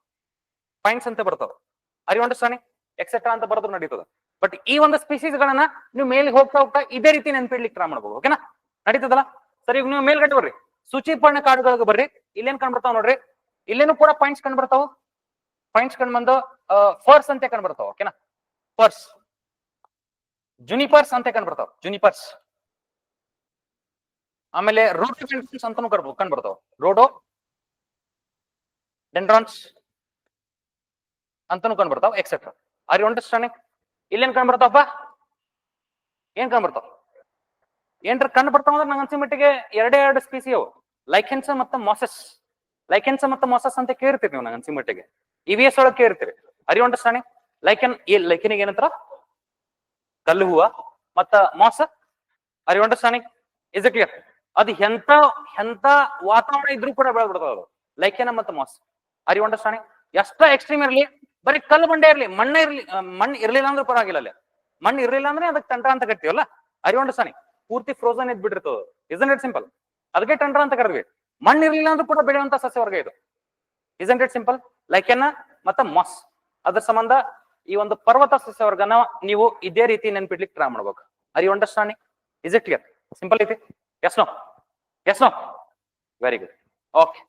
ಪೈನ್ಸ್ ಅಂತ ಬರ್ತಾವ. ಅರಿ ಅಂಡರ್ಸ್ಟ್ಯಾಂಡಿಂಗ್ ಎಕ್ಸೆಟ್ರಾ ಅಂತ ಬರೋದು ನಡೀತದ. ಬಟ್ ಈ ಒಂದು ಸ್ಪೀಸೀಸ್ ಗಳನ್ನ ನೀವು ಮೇಲೆ ಹೋಗ್ತಾ ಹೋಗ್ತಾ ಇದೇ ರೀತಿ ನೆನ್ಪಿಡ್ಲಿಕ್ಕೆ ಟ್ರೈ ಮಾಡ್ಬೋದು ಓಕೆನಾ ನಡೀತದಲ್ಲ? ಸರಿ, ಈಗ ನೀವು ಮೇಲ್ಗಡೆ ಬರ್ರಿ. ಸೂಚಿಪರ್ಣ ಕಾರ್ಡ್ಗಳಿಗೆ ಬರ್ರಿ. ಇಲ್ಲೇನ್ ಕಾಣ್ಬಿಡ್ತಾವ ನೋಡ್ರಿ? ಇಲ್ಲೇನು ಕೂಡ ಪಾಯಿಂಟ್ಸ್ ಕಂಡು ಬರ್ತಾವ ಪಾಯಿಂಟ್ಸ್ ಕಂಡು ಬಂದು ಫರ್ಸ್ ಅಂತ ಕಂಡು ಬರ್ತಾವ ಓಕೆನಾ ಫರ್ಸ್ ಜುನಿಪರ್ಸ್ ಅಂತ ಕಂಡು ಬರ್ತಾವ ಜುನಿಪರ್ಸ್ ಆಮೇಲೆ ರೋಡೋಡೆಂಡ್ರನ್ಸ್ ಅಂತಾನು ಕರ್ಬೋದು ಕಂಡು ಬರ್ತಾವ ರೋಡೋ ಡೆಂಡ್ರಾನ್ಸ್ ಅಂತಾನು ಕಂಡು ಬರ್ತಾವ ಎಕ್ಸೆಟ್ರಾ ಆರ್ ಯು ಅಂಡರ್ಸ್ಟ್ಯಾಂಡಿಂಗ್ ಇಲ್ಲೇನ್ ಕಂಡು ಬರ್ತಾವಪ್ಪ ಏನ್ ಕಂಡು ಬರ್ತಾವ ಏನ್ರ ಕಂಡು ಬರ್ತಾವ ಅಂದ್ರೆ ನಂಗೆ ಅನ್ಸಿ ಮಟ್ಟಿಗೆ ಎರಡೇ ಎರಡು ಸ್ಪೀಸಿ ಅವು. ಲೈಕೆನ್ಸ್ ಮತ್ತೆ ಮಾಸಸ್ ಲೈಕೆನ್ಸ್ ಮತ್ತೆ ಮೊಸಸ್ ಅಂತ ಕೇಳ್ತೀರಿ ನೀವು ನಂಗೆ ಅನ್ಸಿ ಮಟ್ಟಿಗೆ. ಇ ವಿ ಎಸ್ ಒಳಗೆ ಕೇಳ್ತೀರಿ ಅರಿ ಅಂಡರ್ಸ್ಟ್ಯಾಂಡಿಂಗ್ ಲೈಕೆನ್ ಈ ಲೈಕೆನಿಗೆ ಏನಂತಾರ? ಕಲ್ಲು ಹೂವ ಮತ್ತ ಮಾಸ? ಅರಿ ಅಂಡರ್ಸ್ಟ್ಯಾಂಡಿಂಗ್ ಇಸ್ ಕ್ಲಿಯರ್ ಅದು ಎಂತ ಎಂತ ವಾತಾವರಣ ಇದ್ರೂ ಕೂಡ ಬೆಳೆದ್ಬಿಡ್ತಾವ ಲೈಕೆನ ಮತ್ತು ಮಾಸ್. ಅರಿ ಅಂಡರ್ಸ್ಟ್ಯಾಂಡಿಂಗ್ ಎಷ್ಟ ಎಕ್ಸ್ಟ್ರೀಮ್ ಇರ್ಲಿ, ಬರೀ ಕಲ್ಲು ಬಂಡೆ ಇರ್ಲಿ, ಮಣ್ಣ ಇರ್ಲಿ ಮಣ್ಣು ಇರ್ಲಿಲ್ಲ ಅಂದ್ರೆ ಪರವಾಗಿಲ್ಲ ಅಲ್ಲಿ. ಮಣ್ಣು ಇರ್ಲಿಲ್ಲ ಅಂದ್ರೆ ಅದಕ್ಕೆ ತಂಡ ಅಂತ ಕರಿತೀವಲ್ಲ? ಅರಿ ಅಂಡರ್ಸ್ಟ್ಯಾಂಡಿಂಗ್ ಪೂರ್ತಿ ಫ್ರೋಸನ್ ಇದ್ ಬಿಟ್ಟಿರ್ತದ ಇಸನ್ ಇಟ್ ಸಿಂಪಲ್ ಅದಕ್ಕೆ ಟಂಡ್ರ ಅಂತ ಕರೆದ್ವಿ. ಮಣ್ಣು ಇರ್ಲಿಲ್ಲ ಅಂದ್ರೂ ಕೂಡ ಬೆಳೆಯುವಂತ ಸಸ್ಯವರ್ಗ ಇದು. ಇಸಂಟ್ ಇಟ್ ಸಿಂಪಲ್ ಲೈಕೆನ್ನ ಮತ್ತೆ ಮಸ್. ಅದ್ರ ಸಂಬಂಧ ಈ ಒಂದು ಪರ್ವತ ಸಸ್ಯವರ್ಗನ ನೀವು ಇದೇ ರೀತಿ ನೆನ್ಪಿಡ್ಲಿಕ್ಕೆ ಟ್ರೈ ಮಾಡ್ಬೇಕು. Are understanding is it clear simple ಐತಿ? Yes no yes no very good okay